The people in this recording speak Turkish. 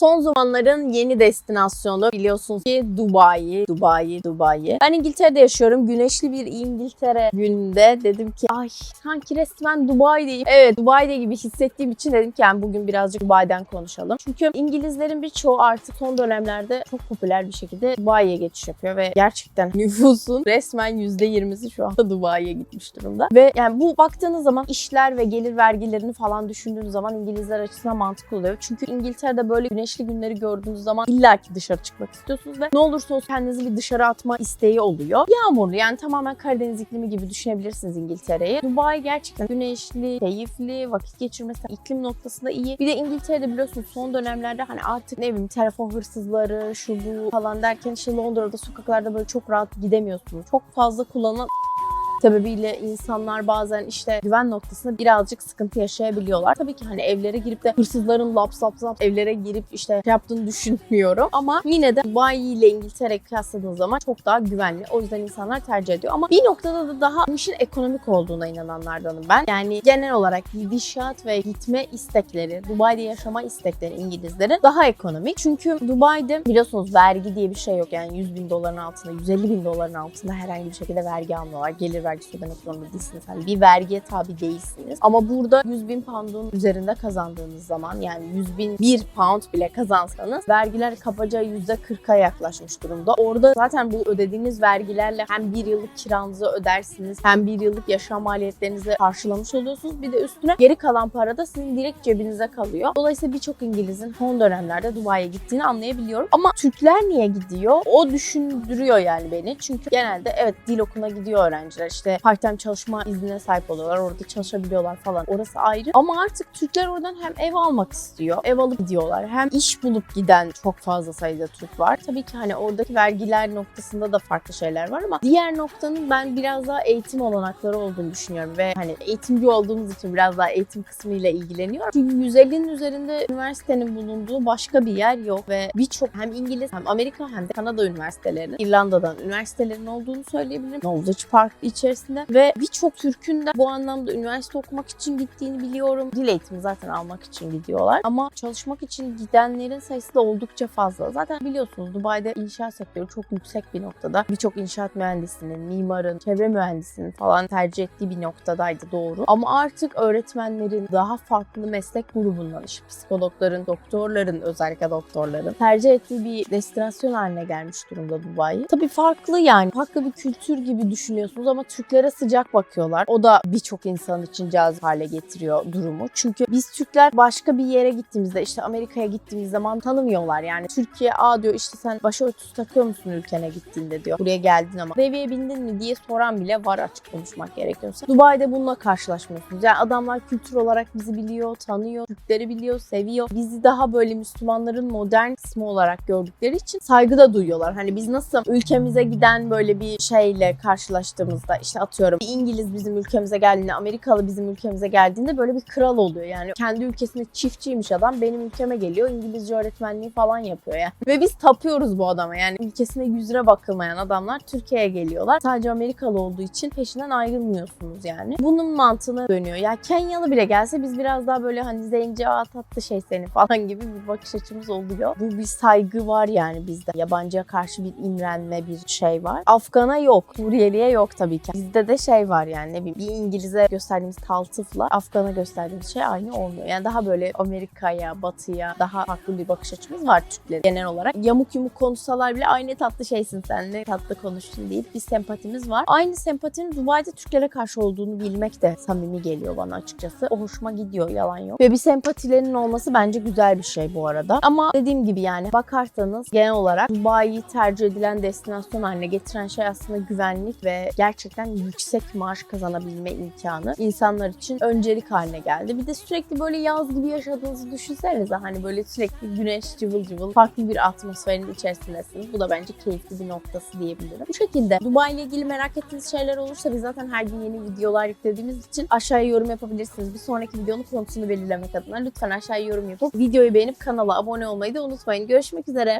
Son zamanların yeni destinasyonu biliyorsunuz ki Dubai, Dubai, Dubai. Ben İngiltere'de yaşıyorum. Güneşli bir İngiltere gününde dedim ki ay sanki resmen Dubai'deyim. Evet Dubai'de gibi hissettiğim için dedim ki yani bugün birazcık Dubai'den konuşalım. Çünkü İngilizlerin birçoğu artık son dönemlerde çok popüler bir şekilde Dubai'ye geçiş yapıyor ve gerçekten nüfusun resmen %20'si şu anda Dubai'ye gitmiş durumda. Ve yani bu baktığınız zaman işler ve gelir vergilerini falan düşündüğünüz zaman İngilizler açısından mantıklı oluyor. Çünkü İngiltere'de böyle güneşli günleri gördüğünüz zaman illaki dışarı çıkmak istiyorsunuz ve ne olursa olsun kendinizi bir dışarı atma isteği oluyor. Yağmurlu yani tamamen Karadeniz iklimi gibi düşünebilirsiniz İngiltere'yi. Dubai gerçekten güneşli, keyifli, vakit geçirmesi iklim noktasında iyi. Bir de İngiltere'de biliyorsunuz son dönemlerde hani artık ne bileyim telefon hırsızları, şu bu falan derken işte Londra'da sokaklarda böyle çok rahat gidemiyorsunuz. Çok fazla kullanılan sebebiyle insanlar bazen işte güven noktasında birazcık sıkıntı yaşayabiliyorlar. Tabii ki hani evlere girip de hırsızların laps laps laps evlere girip işte şey yaptığını düşünmüyorum. Ama yine de Dubai ile İngiltere kıyasladığınız zaman çok daha güvenli. O yüzden insanlar tercih ediyor. Ama bir noktada da daha işin ekonomik olduğuna inananlardanım ben. Yani genel olarak gidişat ve gitme istekleri, Dubai'de yaşama istekleri İngilizlerin daha ekonomik. Çünkü Dubai'de biliyorsunuz vergi diye bir şey yok. Yani 100 bin doların altında, 150 bin doların altında herhangi bir şekilde vergi almıyorlar. Gelir vergisi ödemek zorunda değilsiniz. Yani bir vergiye tabi değilsiniz. Ama burada 100 bin pound'un üzerinde kazandığınız zaman yani 100 bin bir pound bile kazansanız vergiler kabaca %40'a yaklaşmış durumda. Orada zaten bu ödediğiniz vergilerle hem bir yıllık kiranızı ödersiniz hem bir yıllık yaşam maliyetlerinizi karşılamış oluyorsunuz. Bir de üstüne geri kalan para da sizin direkt cebinize kalıyor. Dolayısıyla birçok İngiliz'in son dönemlerde Dubai'ye gittiğini anlayabiliyorum. Ama Türkler niye gidiyor? O düşündürüyor yani beni. Çünkü genelde evet dil okuluna gidiyor öğrenciler. İşte part-time çalışma iznine sahip oluyorlar. Orada çalışabiliyorlar falan. Orası ayrı. Ama artık Türkler oradan hem ev almak istiyor. Ev alıp gidiyorlar. Hem iş bulup giden çok fazla sayıda Türk var. Tabii ki hani oradaki vergiler noktasında da farklı şeyler var ama diğer noktanın ben biraz daha eğitim olanakları olduğunu düşünüyorum ve hani eğitimci olduğumuz için biraz daha eğitim kısmıyla ilgileniyorum. Çünkü 150'nin üzerinde üniversitenin bulunduğu başka bir yer yok ve birçok hem İngiliz hem Amerika hem de Kanada üniversitelerinin İrlanda'dan üniversitelerin olduğunu söyleyebilirim. Knowledge Park içerisinde ve birçok Türk'ün de bu anlamda üniversite okumak için gittiğini biliyorum. Dil eğitimi zaten almak için gidiyorlar. Ama çalışmak için gidenlerin sayısı da oldukça fazla. Zaten biliyorsunuz Dubai'de inşaat sektörü çok yüksek bir noktada. Birçok inşaat mühendisinin, mimarın, çevre mühendisinin falan tercih ettiği bir noktadaydı doğru. Ama artık öğretmenlerin daha farklı meslek grubundan işte psikologların, doktorların özellikle doktorların tercih ettiği bir destinasyon haline gelmiş durumda Dubai. Tabii farklı yani. Farklı bir kültür gibi düşünüyorsunuz ama Türklere sıcak bakıyorlar. O da birçok insan için cazip hale getiriyor durumu. Çünkü biz Türkler başka bir yere gittiğimizde işte Amerika'ya gittiğimiz zaman tanımıyorlar. Yani Türkiye a diyor işte sen başörtüsü takıyor musun ülkene gittiğinde diyor. Buraya geldin ama deveye bindin mi diye soran bile var açık konuşmak gerekiyorsa. Dubai'de bununla karşılaşmıyorsunuz. Yani adamlar kültür olarak bizi biliyor, tanıyor, Türkleri biliyor, seviyor. Bizi daha böyle Müslümanların modern kısmı olarak gördükleri için saygı da duyuyorlar. Hani biz nasıl ülkemize giden böyle bir şeyle karşılaştığımızda işte atıyorum bir İngiliz bizim ülkemize geldiğinde, Amerikalı bizim ülkemize geldiğinde böyle bir kral oluyor. Yani kendi ülkesinde çiftçiymiş adam benim ülkeme geliyor İngilizce öğretmenliği falan yapıyor yani. Ve biz tapıyoruz bu adama yani ülkesine yüzüne bakılmayan adamlar Türkiye'ye geliyorlar. Sadece Amerikalı olduğu için peşinden ayrılmıyorsunuz yani. Bunun mantığına dönüyor. Ya Kenyalı bile gelse biz biraz daha böyle hani zenci aa tatlı şey seni falan gibi bir bakış açımız oluyor. Bu bir saygı var yani bizde. Yabancıya karşı bir imrenme bir şey var. Afgan'a yok. Suriyeli'ye yok tabii ki. Bizde de şey var yani ne bileyim bir İngiliz'e gösterdiğimiz taltıfla Afgan'a gösterdiğimiz şey aynı olmuyor. Yani daha böyle Amerika'ya, Batı'ya daha farklı bir bakış açımız var Türklerin genel olarak. Yamuk yumuk konuşsalar bile aynı tatlı şeysin sen ne tatlı konuştun deyip bir sempatimiz var. Aynı sempatinin Dubai'de Türklere karşı olduğunu bilmek de samimi geliyor bana açıkçası. O hoşuma gidiyor yalan yok. Ve bir sempatilerinin olması bence güzel bir şey bu arada. Ama dediğim gibi yani bakarsanız genel olarak Dubai'yi tercih edilen destinasyon haline getiren şey aslında güvenlik ve gerçekten yüksek maaş kazanabilme imkanı insanlar için öncelik haline geldi. Bir de sürekli böyle yaz gibi yaşadığınızı düşünsenize hani böyle sürekli güneş cıvıl cıvıl farklı bir atmosferin içerisindesiniz. Bu da bence keyifli bir noktası diyebilirim. Bu şekilde Dubai ile ilgili merak ettiğiniz şeyler olursa biz zaten her gün yeni videolar yüklediğimiz için aşağıya yorum yapabilirsiniz. Bir sonraki videonun konusunu belirlemek adına lütfen aşağıya yorum yapıp videoyu beğenip kanala abone olmayı da unutmayın. Görüşmek üzere.